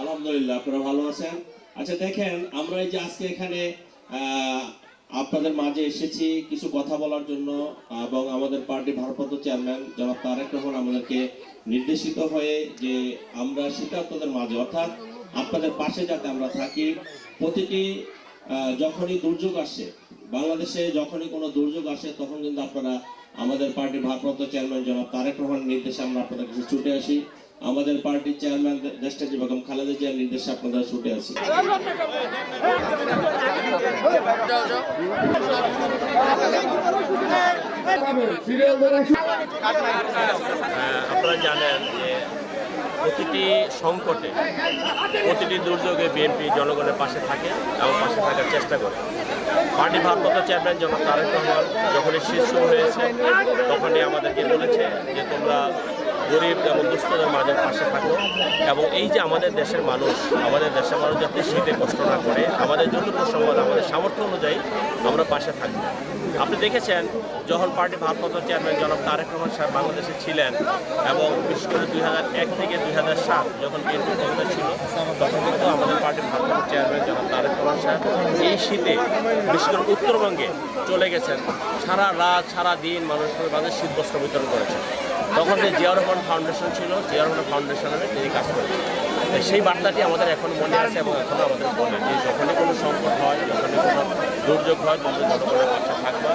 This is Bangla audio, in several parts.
আলহামদুলিল্লাহ, আপনারা ভালো আছেন? আচ্ছা দেখেন, আমরা এই যে আজকে এখানে আপনাদের মাঝে এসেছি কিছু কথা বলার জন্য, এবং আমাদের পার্টি ভারপ্রাপ্ত চেয়ারম্যান জনাব তারেক রহমান আমাদেরকে নির্দেশিত হয়ে যে আমরা সেটা আপনাদের মাঝে, অর্থাৎ আপনাদের পাশে যাতে আমরা থাকি। প্রতিটি যখনই দুর্যোগ আসে, বাংলাদেশে যখনই কোনো দুর্যোগ আসে, তখন কিন্তু আপনারা আমাদের পার্টির ভারপ্রাপ্ত চেয়ারম্যান জনাব তারেক রহমানের নির্দেশে আমরা আপনাদের কাছে ছুটে আসি। আমাদের পার্টির চেয়ারম্যান দেশটাজি বেগম খালেদা জিয়ার নির্দেশে আপনাদের ছুটে আছি আপনারা জানেন যে প্রতিটি সংকটে প্রতিটি দুর্যোগে বিএনপি জনগণের পাশে থাকে এবং পাশে থাকার চেষ্টা করে। পার্টি ভারপ্রাপ্ত চেয়ারম্যান জনাব তারেক রহমান যখনই শীর্ষ হয়েছে, তখনই আমাদেরকে বলেছে যে তোমরা গরিব এবং দুস্থদের মাঝের পাশে থাকো এবং এই যে আমাদের দেশের মানুষ, আমাদের দেশের মানুষ যাতে শীতে কষ্ট না করে, আমাদের যতটুকু সম্ভব, আমাদের সামর্থ্য অনুযায়ী আমরা পাশে থাকব। আপনি দেখেছেন, যখন পার্টি ভারপ্রাপ্ত চেয়ারম্যান জনাব তারেক রহমান সাহেব বাংলাদেশে ছিলেন এবং বিশেষ করে দুই হাজার এক থেকে দুই হাজার সাত যখন বিএনপি ক্ষমতা ছিল, তখন কিন্তু আমাদের পার্টির ভারপ্রাপ্ত চেয়ারম্যান জনাব তারেক রহমান সাহেব এই শীতে বিশেষ করে উত্তরবঙ্গে চলে গেছেন। সারা রাত, সারা দিন মানুষের মাঝে শীত বস্ত্র বিতরণ করেছেন। তখন যে জিয়া রহমান ফাউন্ডেশন ছিল জিয়া রহমান ফাউন্ডেশনের তিনি কাজ করেছেন। সেই বার্তাটি আমাদের এখন মনে আছে এবং এখনও আমাদের বলে যে যখনই কোনো সংকট হয় যখনই কোনো দুর্যোগ হয় বন্ধু জনগণের পাশে থাকবা।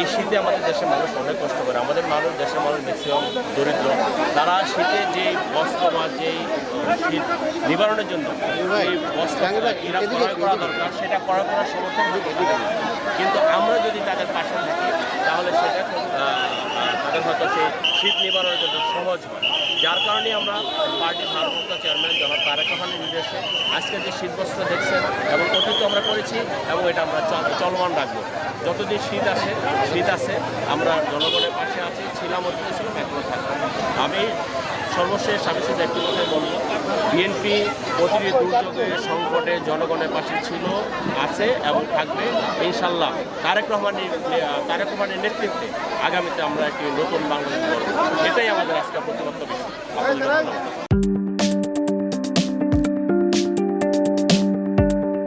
এই শীতে আমাদের দেশের মানুষ অনেক কষ্ট করে। আমাদের মানুষ দেশের মানুষ ম্যাক্সিমাম দরিদ্র। তারা শীতে যে বস্ত্র বা যেই শীত নিবারণের জন্য এই বস্ত্র ক্রয় করা দরকার সেটা ক্রয় করার সমর্থন কিন্তু আমরা যদি তাদের পাশে থাকি তাহলে সেটা তাদের হয়তো সেই শীত নিবারণের জন্য সহজ হয়। যার কারণে আমরা পার্টির ভারপ্রাপ্ত চেয়ারম্যান তারেক নির্দেশে আজকে যে শীতবস্ত্র দেখছেন এবং অতীত আমরা করেছি এবং এটা আমরা চলমান রাখব। যতদিন শীত আসে, শীত আছে, আমরা জনগণের পাশে আছি, ছিলাম অতীত ছিলাম এখনও থাকব। আমি সর্বশেষ আমি শুধু একটি কথাই বলব বিএনপি প্রতিটি দুর্যোগে সংকটে জনগণের পাশে ছিল, আছে এবং থাকবে ইনশাল্লাহ তারেক রহমানের তারেক রহমানের নেতৃত্বে আগামীতে আমরা একটি নতুন বাংলাদেশ এটাই আমাদের আজকে প্রতিবদ্ধ বিষয়।